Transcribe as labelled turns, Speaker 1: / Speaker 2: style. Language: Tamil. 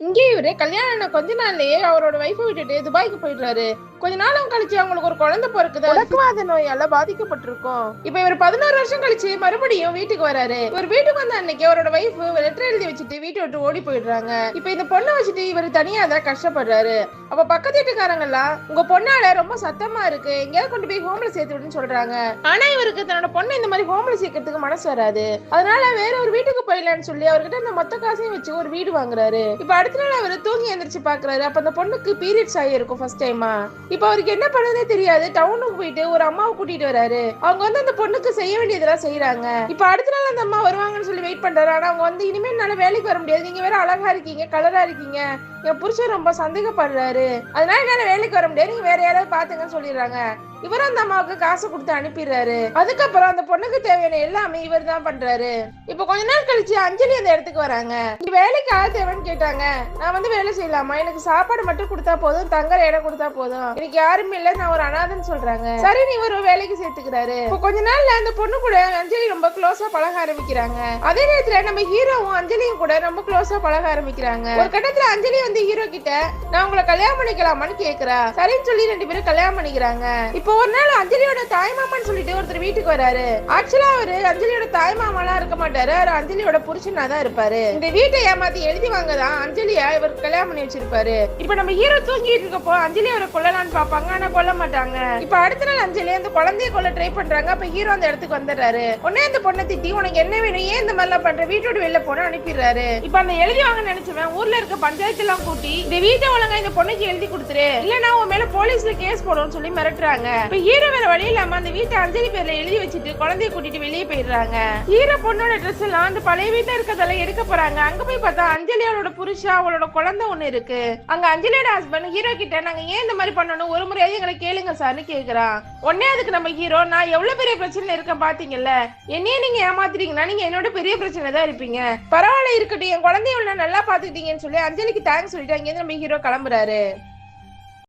Speaker 1: இங்கே இவரு கல்யாணம் கொஞ்ச நாள்லயே அவரோட வைஃபை விட்டுட்டு துபாய்க்கு போயிடுறாரு. கொஞ்ச நாளும் கழிச்சு அவங்களுக்கு ஒரு குழந்தை பிறக்குது. முடக்குவாத நோயால பாதிக்கப்பட்டிருக்கும். இப்ப இவர் பதினோரு வருஷம் கழிச்சு மறுபடியும் வீட்டுக்கு வராரு. இவர் வீட்டுக்கு வந்த அன்னைக்கு அவரோட வைஃப் லெட்டர் எழுதி வச்சுட்டு வீட்டை விட்டு ஓடி போயிடுறாங்க. இப்ப இந்த பொண்ணை வச்சுட்டு இவர் தனியா தான் கஷ்டப்படுறாரு. அப்ப பக்கத்து வீட்டுக்காரங்க எல்லாம் உங்க பொண்ணால ரொம்ப சத்தமா இருக்கு. எங்கேயாவது கொண்டு போய் ஹோம்ல சேர்த்து விடுன்னு சொல்றாங்க. ஆனா இவருக்கு தன்னோட பொண்ணை இந்த மாதிரி ஹோம்ல சேர்க்கறதுக்கு மனசு வராது. அதனால வேற ஒரு வீட்டுக்கு போயிடலான்னு சொல்லி அவர்கிட்ட அந்த மொத்த காசையும் வச்சு ஒரு வீடு வாங்குறாரு. இப்ப அடுத்த நாள் அவர் தூங்கி எந்திரிச்சு பாக்குறாரு. அப்ப அந்த பொண்ணுக்கு பீரியட்ஸ் ஆகியிருக்கும் ஃபர்ஸ்ட் டைமா இப்ப அவருக்கு என்ன பண்ணதே தெரியாது. டவுனுக்கு போயிட்டு ஒரு அம்மாவை கூட்டிட்டு வராரு. அவங்க வந்து அந்த பொண்ணுக்கு செய்ய வேண்டியதெல்லாம் செய்யறாங்க இப்ப அடுத்த நாள் அந்த அம்மா வருவாங்கன்னு சொல்லி வெயிட் பண்றாரு. ஆனா அவங்க வந்து இனிமேல் என்னால வேலைக்கு வர முடியாது. நீங்க வேற அழகா இருக்கீங்க கலரா இருக்கீங்க. என் புருஷன் ரொம்ப சந்தேகப்படுறாரு. அதனால என்னால வேலைக்கு வர முடியாது. நீங்க வேற யாராவது பாத்துங்கன்னு சொல்லிடுறாங்க. இவர் அந்த அம்மாவுக்கு காசு கொடுத்து அனுப்பிடுறாரு. அதுக்கப்புறம் அந்த பொண்ணுக்கு தேவையான எல்லாமே இவர் தான் பண்றாரு. இப்ப கொஞ்ச நாள் கழிச்சு அஞ்சலி அந்த இடத்துக்கு வராங்க. நீ வேலைக்கு ஆள் தேவைன்னு கேட்டாங்க. நான் வந்து வேலை செய்யலாமா? எனக்கு சாப்பாடு மட்டும் கொடுத்தா போதும் தங்குற இடம் கொடுத்தா போதும். எனக்கு யாருமே இல்ல நான் ஒரு அனாதன் சொல்றாங்க. சரி நீ ஒரு வேலைக்கு சேர்த்துக்கிறாரு. இப்ப கொஞ்ச நாள்ல அந்த பொண்ணு கூட அஞ்சலி ரொம்ப க்ளோஸா பழக ஆரம்பிக்கிறாங்க. அதே நேரத்துல நம்ம ஹீரோவும் அஞ்சலியும் கூட ரொம்ப க்ளோஸா பழக ஆரம்பிக்கிறாங்க. ஒரு கட்டத்துல அஞ்சலி வந்து ஹீரோ கிட்ட நான் உங்களை கல்யாணம் பண்ணிக்கலாமான்னு கேக்குறா. சரின்னு சொல்லி ரெண்டு பேரும் கல்யாணம் பண்ணிக்கிறாங்க. இப்போ ஒரு நாள் அஞ்சலியோட சொல்லிட்டு ஒருத்தர் வீட்டுக்கு வராரு. ஆக்சுவலா அவரு அஞ்சலியோட தாய் மாமாலாம் இருக்க மாட்டாரு. அவர் அஞ்சலியோட புருஷனா தான் இருப்பாரு. இந்த வீட்டை ஏமாத்தி எழுதி வாங்கதான் அஞ்சலியா இவர் கல்யாணம் பண்ணி வச்சிருப்பாரு. இப்ப நம்ம ஹீரோ தூங்கிட்டு இருக்கப்போ அஞ்சலி அவரை கொல்லலாம்னு பாப்பாங்க ஆனா கொல்ல மாட்டாங்க. இப்ப அடுத்த நாள் அஞ்சலி அந்த குழந்தைய கொல்ல ட்ரை பண்றாங்க. அப்ப ஹீரோ அந்த இடத்துக்கு வந்துடுறாரு. உடனே அந்த பொண்ணை திட்டி உனக்கு என்ன வேணும்? ஏன் இந்த மாதிரிலாம் பண்ற? வீட்டோட வெளில போன அனுப்பிடுறாரு. இப்ப அந்த எழுதி வாங்க நினைச்சவன் ஊர்ல இருக்க பஞ்சாயத்து எல்லாம் கூட்டி இந்த வீட்டை ஒழுங்கா இந்த பொண்ணுக்கு எழுதி கொடுத்துரு. இல்லன்னா உன் மேல போலீஸ்ல கேஸ் போடுவோம்னு சொல்லி மிரட்டுறாங்க. இப்ப ஹீரோ வேற வழி இல்லாம அந்த வீட்டை அஞ்சலி பேர்ல எழுதி வச்சுட்டு குழந்தைய கூட்டிட்டு வெளியே போயிடுறாங்க. ஹீரோ பொண்ணோட ட்ரெஸ் எல்லாம் அந்த பழைய வீட்டுல இருக்கிறதெல்லாம் எடுக்க போறாங்க. அங்க போய் பார்த்தா அஞ்சலி அவளோட புருஷா அவளோட குழந்தை ஒண்ணு இருக்கு. அங்க அஞ்சலியோட ஹஸ்பண்ட் ஹீரோ கிட்ட நாங்க ஏன் இந்த மாதிரி பண்ணணும்? ஒரு முறையாவது எங்களை கேளுங்க சார்னு கேக்குறான். உடனே அதுக்கு நம்ம ஹீரோ நான் எவ்வளவு பெரிய பிரச்சனை இருக்கேன் பாத்தீங்கல்ல? என்னையே நீங்க ஏமாத்துறீங்கன்னா நீங்க என்னோட பெரிய பிரச்சனை தான் இருப்பீங்க. பரவாயில்ல இருக்கட்டும் என் குழந்தைய நல்லா பாத்துக்கிட்டீங்கன்னு சொல்லி அஞ்சலிக்கு தேங்க்ஸ் சொல்லிட்டு அங்கேருந்து நம்ம ஹீரோ கிளம்புறாரு.